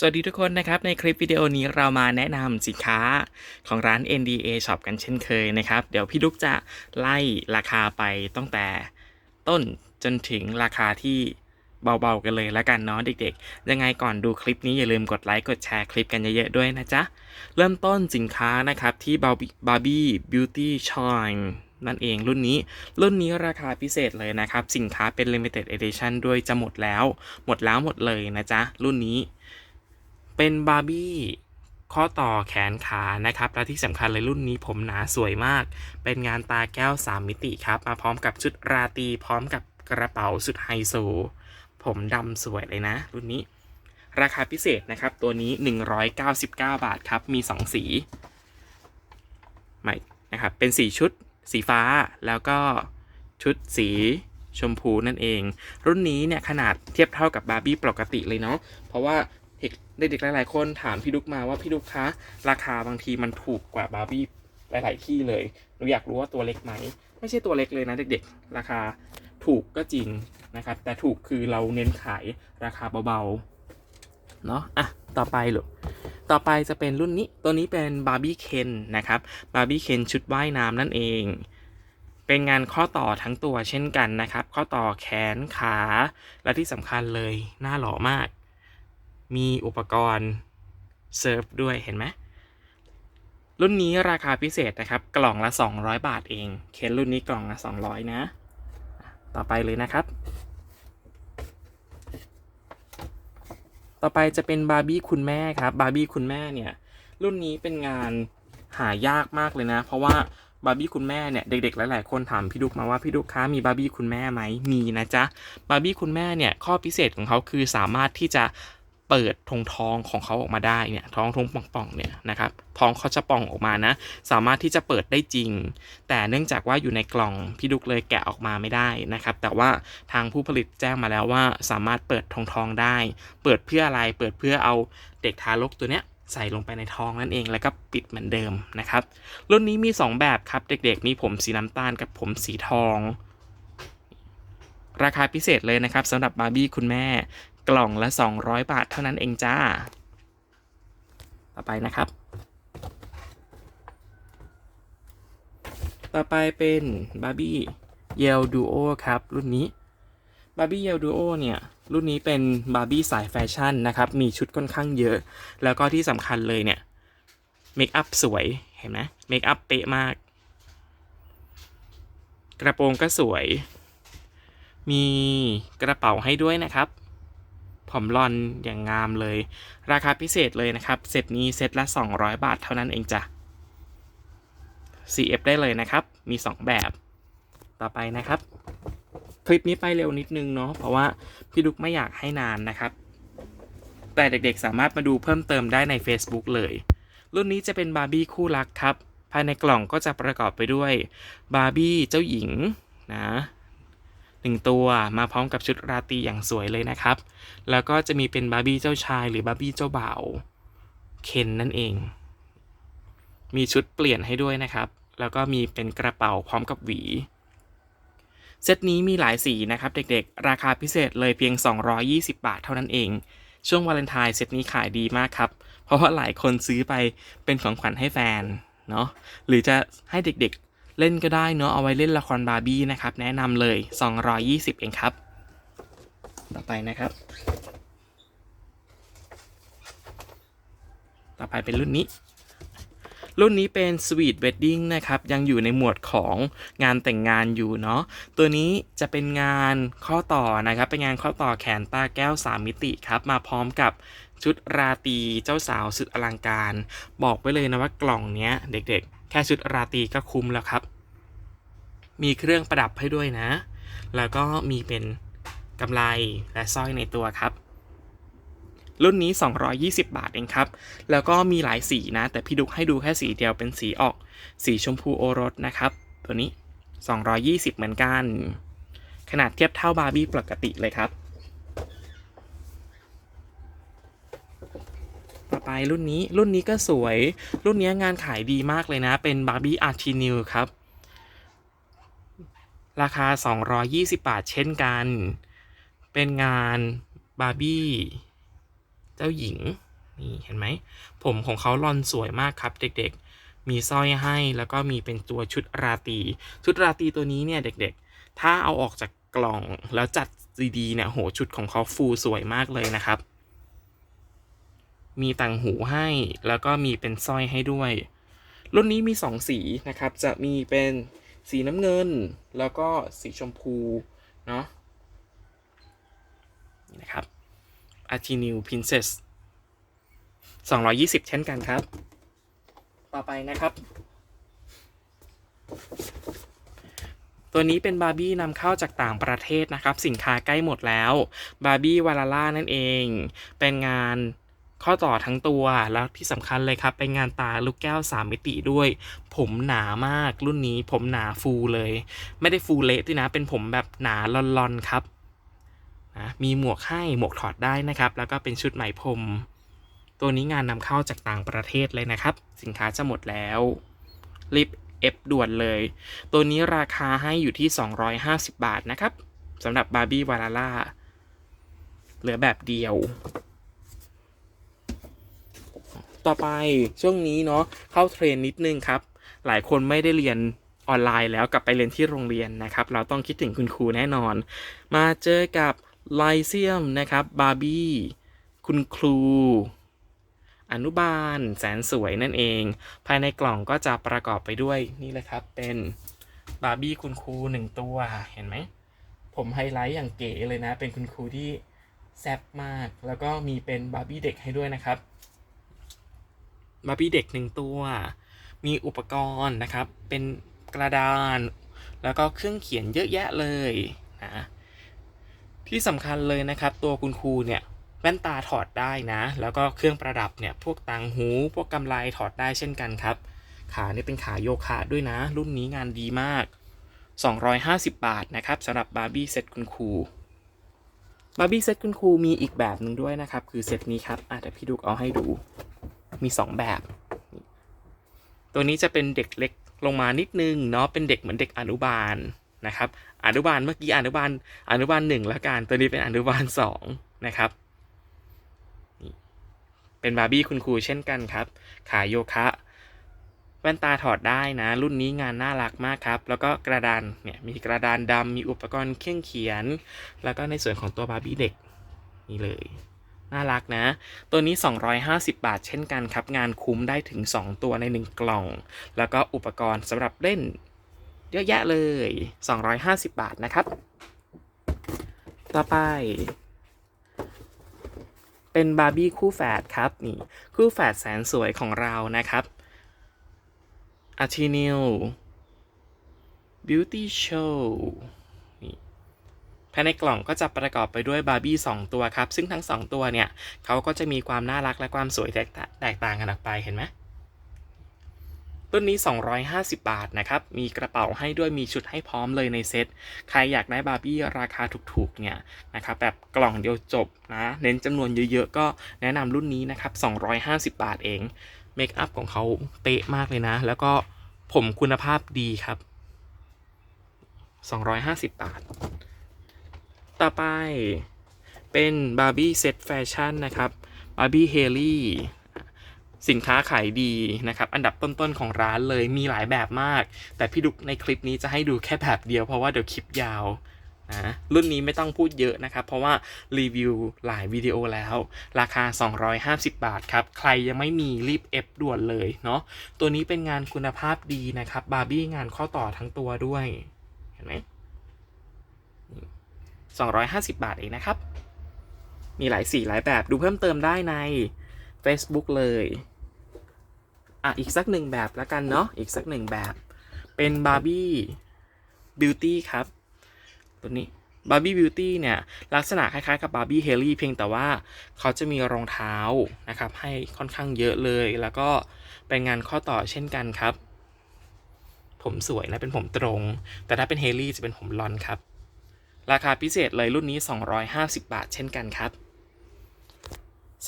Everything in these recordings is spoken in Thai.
สวัสดีทุกคนนะครับ ในคลิปวิดีโอนี้เรามาแนะนำสินค้าของร้าน NDA Shop กันเช่นเคยนะครับ เดี๋ยวพี่ดุกจะไล่ราคาไปตั้งแต่ต้นจนถึงราคาที่เบาๆกันเลยแล้วกันเนาะเด็กๆ ยังไงก่อนดูคลิปนี้อย่าลืมกดไลค์กดแชร์คลิปกันเยอะๆด้วยนะจ๊ะ เริ่มต้นสินค้านะครับที่ Barbie Beauty Shine นั่นเองรุ่นนี้ รุ่นนี้ราคาพิเศษเลยนะครับ สินค้าเป็น Limited Edition ด้วยจะหมดแล้ว หมดแล้วหมดเลยนะจ๊ะ รุ่นนี้ เป็นบาร์บี้ข้อต่อแขนขานะครับ และที่สำคัญเลยรุ่นนี้ผมหนาสวยมาก เป็นงานตาแก้ว 3 มิติครับ มาพร้อมกับชุดราตรีพร้อมกับกระเป๋าสุดไฮโซ ผมดำสวยเลยนะ รุ่นนี้ ราคาพิเศษนะครับ ตัวนี้ 199 บาทครับ มี 2 สีใหม่นะครับ เป็นสีชุดสีฟ้าแล้วก็ชุดสีชมพูนั่นเอง รุ่นนี้เนี่ยขนาดเทียบเท่ากับบาร์บี้ปกติเลยเนาะเพราะว่า เด็กๆหลายๆคนถามพี่ดุกมาว่าพี่ดุกคะราคาบางทีมันถูกกว่าบาร์บี้หลาย ๆ ที่เลยหนูอยากรู้ว่าตัวเล็กไหม ไม่ใช่ตัวเล็กเลยนะเด็กๆ ราคาถูกก็จริงนะครับ แต่ถูกคือเราเน้นขายราคาเบาๆ เนาะอะ ต่อไปลูกต่อไปจะเป็นรุ่นนี้ ตัวนี้เป็นบาร์บี้เคนนะครับ บาร์บี้เคนชุดว่ายน้ำนั่นเอง เป็นงานข้อต่อทั้งตัวเช่นกันนะครับ ข้อต่อแขนขา และที่สำคัญเลยหน้าหล่อมาก มีอุปกรณ์เซิร์ฟด้วยเห็นไหมรุ่นนี้ราคาพิเศษนะครับ กล่องละ 200 บาทเอง เคนรุ่นนี้กล่องละ 200 นะ ต่อไปเลยนะครับ ต่อไปจะเป็นบาร์บี้คุณแม่ครับ บาร์บี้คุณแม่เนี่ย รุ่นนี้เป็นงานหายากมากเลยนะ เพราะว่าบาร์บี้คุณแม่เนี่ยเด็กๆ หลายๆ คนถามพี่ดุกมาว่าพี่ดุกคะมีบาร์บี้คุณแม่ไหมมีนะจ๊ะบาร์บี้คุณแม่เนี่ยข้อพิเศษของเขาคือสามารถที่จะ เปิดทงท้องของเขาออกมาได้เนี่ยท้องทงป่องๆเนี่ยนะครับท้องเขาจะป่องออกมานะ สามารถที่จะเปิดได้จริง แต่เนื่องจากว่าอยู่ในกล่องพี่ดุกเลยแกะออกมาไม่ได้นะครับ แต่ว่าทางผู้ผลิตแจ้งมาแล้วว่า สามารถเปิดทองทองได้ เปิดเพื่ออะไรเปิดเพื่อเอาเด็กทารกตัวเนี้ยใส่ลงไปในท้องนั่นเองแล้วก็ปิดเหมือนเดิมนะครับ รุ่นนี้มี 2 แบบครับ เด็กๆ มีผมสีน้ำตาลกับผมสีทอง ราคาพิเศษเลยนะครับสำหรับบาร์บี้คุณแม่ กล่องละ 200 บาทเท่านั้นเองจ้า ต่อไปนะครับ ต่อไปเป็นบาร์บี้เยลดูโอครับ รุ่นนี้บาร์บี้เยลดูโอเนี่ย รุ่นนี้เป็นบาร์บี้สายแฟชั่นนะครับ มีชุดค่อนข้างเยอะ แล้วก็ที่สำคัญเลยเนี่ยเมคอัพสวย เห็นไหมเมคอัพเป๊ะมาก กระโปรงก็สวย มีกระเป๋าให้ด้วยนะครับ ผมรอนอย่างงามเลย ราคาพิเศษเลยนะครับ เซตนี้เซตละ 200 บาทเท่านั้นเองจ้ะ CF ได้เลยนะครับ มี 2 แบบ ต่อไปนะครับ คลิปนี้ไปเร็วนิดนึงเนาะ เพราะว่าพี่ดุกไม่อยากให้นานนะครับ แต่เด็กๆสามารถมาดูเพิ่มเติมได้ใน Facebook เลย รุ่นนี้จะเป็นบาร์บี้คู่รักครับ ภายในกล่องก็จะประกอบไปด้วยบาร์บี้เจ้าหญิงนะ หนึ่งตัวมาพร้อมกับชุดราตรีอย่างสวยเลยนะครับ แล้วก็จะมีเป็นบาร์บี้เจ้าชายหรือบาร์บี้เจ้าบ่าวเคนนั่นเอง มีชุดเปลี่ยนให้ด้วยนะครับ แล้วก็มีเป็นกระเป๋าพร้อมกับหวี เซตนี้มีหลายสีนะครับ เด็กๆ ราคาพิเศษเลยเพียง 220 บาทเท่านั้นเอง ช่วงวาเลนไทน์เซตนี้ขายดีมากครับ เพราะว่าหลายคนซื้อไปเป็นของขวัญให้แฟนเนาะหรือจะให้เด็กๆ เล่นก็ได้เนาะเอาไว้เล่นละครบาร์บี้นะครับ แนะนำเลย 220 เองครับ ต่อไปนะครับ ต่อไปเป็นรุ่นนี้รุ่นนี้เป็น Sweet Wedding นะครับ ยังอยู่ในหมวดของงานแต่งงานอยู่เนาะตัวนี้จะเป็นงานข้อต่อนะครับ เป็นงานข้อต่อแขนตาแก้ว 3 มิติครับ มาพร้อมกับชุดราตรีเจ้าสาวสุดอลังการ บอกไว้เลยนะว่ากล่องเนี้ยเด็กๆ แค่ชุดราตรีก็คุ้มแล้วครับ มีเครื่องประดับให้ด้วยนะ แล้วก็มีเป็นกำไลและสร้อยในตัวครับ รุ่นนี้ 220 บาทเองครับ แล้วก็มีหลายสีนะ แต่พี่ดุกให้ดูแค่สีเดียวเป็นสีออก สีชมพูโอรสนะครับ ตัวนี้ 220 เหมือนกัน ขนาดเทียบเท่าบาร์บี้ปกติเลยครับ ต่อไปรุ่นนี้ รุ่นนี้ก็สวย รุ่นนี้งานขายดีมากเลยนะ เป็นบาร์บี้อาร์ตินิวครับ ราคา 220 บาทเช่นกัน เป็นงานบาร์บี้ เจ้าหญิง นี่เห็นไหม ผมของเขาลอนสวยมากครับเด็กๆ มีสร้อยให้แล้วก็มีเป็นตัวชุดราตรีชุดราตรีตัวนี้เนี่ยเด็กๆ ถ้าเอาออกจากกล่องแล้วจัดดีๆเนี่ยโหชุดของเขาฟูสวยมากเลยนะครับ มีต่างหูให้แล้วก็มีเป็นสร้อยให้ด้วย รุ่นนี้มี 2 สีนะครับ จะมีเป็น สีน้ำเงิน แล้วก็สีชมพู เนาะนี่นะครับ a r t i n e w Princess 220 เช่นกันครับ ต่อไปนะครับ ตัวนี้เป็นบาร์บี้นำเข้าจากต่างประเทศนะครับ สินค้าใกล้หมดแล้ว บาร์บี้วาลาล่านั่นเอง เป็นงาน ข้อต่อทั้งตัวแล้วที่สำคัญเลยครับ เป็นงานตาลูกแก้ว 3 มิติด้วย ผมหนามากรุ่นนี้ผมหนาฟูเลย ไม่ได้ฟูเละด้วยนะ เป็นผมแบบหนาลอนๆครับนะมีหมวกให้หมวกถอดได้นะครับ แล้วก็เป็นชุดไหมพรมตัวนี้งานนำเข้าจากต่างประเทศเลยนะครับ สินค้าจะหมดแล้วรีบเอฟด่วนเลย ตัวนี้ราคาให้อยู่ที่ 250 บาทนะครับสำหรับบาร์บี้วาลาล่าเหลือแบบเดียว ต่อไปช่วงนี้เนาะเข้าเทรนนิดนึงครับ หลายคนไม่ได้เรียนออนไลน์แล้วกลับไปเรียนที่โรงเรียนนะครับ เราต้องคิดถึงคุณครูแน่นอน มาเจอกับไลเซียมนะครับบาร์บี้คุณครู อนุบาล แสนสวยนั่นเอง ภายในกล่องก็จะประกอบไปด้วยนี่เลยครับ เป็นบาร์บี้คุณครูหนึ่งตัวเห็นไหม ผมไฮไลท์อย่างเก๋เลยนะ เป็นคุณครูที่แซ่บมาก แล้วก็มีเป็นบาร์บี้เด็กให้ด้วยนะครับ บาร์บี้เด็กหนึ่งตัว มีอุปกรณ์นะครับ เป็นกระดาน แล้วก็เครื่องเขียนเยอะแยะเลยนะที่สำคัญเลยนะครับ ตัวคุณครูเนี่ยแว่นตาถอดได้นะ แล้วก็เครื่องประดับเนี่ยพวกต่างหู พวกกำไลถอดได้เช่นกันครับ ขาเนี่ยเป็นขาโยคะด้วยนะ รุ่นนี้งานดีมาก 250 บาทนะครับสำหรับบาร์บี้เซตคุณครูบาร์บี้เซตคุณครูมีอีกแบบหนึ่งด้วยนะครับ คือเซตนี้ครับอาจจะพี่ดุกเอาให้ดู มี 2 แบบ ตัวนี้จะเป็นเด็กเล็กลงมานิดนึงเนาะเป็นเด็กเหมือนเด็กอนุบาลนะครับอนุบาลเมื่อกี้อนุบาลอนุบาลหนึ่งแล้วกันตัวนี้เป็นอนุบาลสองนะครับเป็นบาร์บี้คุณครูเช่นกันครับ ขายโยคะ แว่นตาถอดได้นะ รุ่นนี้งานน่ารักมากครับ แล้วก็กระดานเนี่ยมีกระดานดำมีอุปกรณ์เครื่องเขียน แล้วก็ในส่วนของตัวบาร์บี้เด็กนี่เลย น่ารักนะ ตัวนี้ 250 บาทเช่นกันครับ งานคุ้มได้ถึง 2 ตัวใน 1 กล่อง แล้วก็อุปกรณ์สำหรับเล่นเยอะแยะเลย 250 บาทนะครับ ต่อไป เป็นบาร์บี้คู่แฝดครับนี่คู่แฝดแสนสวยของเรานะครับ a r t i n e l Beauty Show นี่ ภายในกล่องก็จะประกอบไปด้วยบาร์บี้2ตัวครับ ซึ่งทั้ง 2 ตัวเนี่ยเขาก็จะมีความน่ารักและความสวยแตกต่างแตกต่างกันออกไปเห็นไหมต้นนี้ 250 บาทนะครับ มีกระเป๋าให้ด้วย มีชุดให้พร้อมเลยในเซ็ต ใครอยากได้บาร์บี้ราคาถูกๆ เนี่ยนะครับแบบกล่องเดียวจบนะ เน้นจำนวนเยอะๆ ก็แนะนำรุ่นนี้นะครับ 250 บาทเอง เมคอัพของเขาเป๊ะมากเลยนะ แล้วก็ผมคุณภาพดีครับ 250 บาท ต่อไปเป็นบาร์บี้เซตแฟชั่นนะครับบาร์บี้เฮลี่สินค้าขายดีนะครับ อันดับต้นๆของร้านเลยมีหลายแบบมาก แต่พี่ดุกในคลิปนี้จะให้ดูแค่แบบเดียวเพราะว่าเดี๋ยวคลิปยาวนะรุ่นนี้ไม่ต้องพูดเยอะนะครับ เพราะว่ารีวิวหลายวิดีโอแล้ว ราคา 250 บาทครับ ใครยังไม่มีรีบเอฟด่วนเลยเนาะตัวนี้เป็นงานคุณภาพดีนะครับบาร์บี้งานข้อต่อทั้งตัวด้วย เห็นไหม 250 บาทเองนะครับ มีหลายสีหลายแบบดูเพิ่มเติมได้ใน Facebook เลย อะ อีกสักหนึ่งแบบแล้วกันเนาะอีกสักหนึ่งแบบ เป็นบาร์บี้บิวตี้ครับ ตัวนี้บาร์บี้บิวตี้เนี่ย ลักษณะคล้ายๆกับบาร์บี้เฮลี่เพียงแต่ว่าเขาจะมีรองเท้านะครับ ให้ค่อนข้างเยอะเลย แล้วก็เป็นงานข้อต่อเช่นกันครับ ผมสวยนะ เป็นผมตรง แต่ถ้าเป็นเฮลี่จะเป็นผมลอนครับ ราคาพิเศษเลยรุ่นนี้ 250 บาทเช่นกันครับ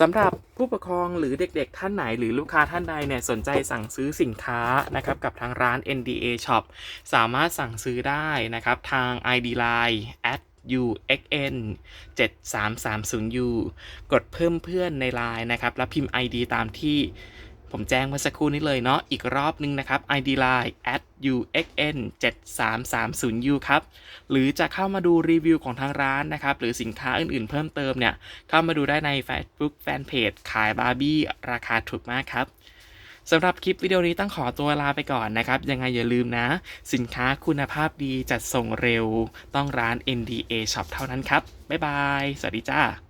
สำหรับผู้ปกครองหรือเด็กๆ ท่านไหนหรือลูกค้าท่านใดเนี่ยสนใจสั่งซื้อสินค้านะครับกับทางร้าน NDA Shop สามารถสั่งซื้อได้นะครับทาง ID Line at UXN 7330U กดเพิ่มเพื่อนใน Line นะครับ แล้วพิมพ์ ID ตามที่ ผมแจ้งเมื่อสักครู่นี้เลยเนาะอีกรอบนึงนะครับ ID Line at UXN 7330U ครับ หรือจะเข้ามาดูรีวิวของทางร้านนะครับ หรือสินค้าอื่นๆเพิ่มเติมเนี่ย เข้ามาดูได้ใน Facebook Fanpage ขายบาร์บี้ราคาถูกมากครับสำหรับคลิปวิดีโอนี้ต้องขอตัวลาไปก่อนนะครับ ยังไงอย่าลืมนะ สินค้าคุณภาพดีจัดส่งเร็ว ต้องร้าน NDA Shop เท่านั้นครับ บ๊ายบาย สวัสดีจ้า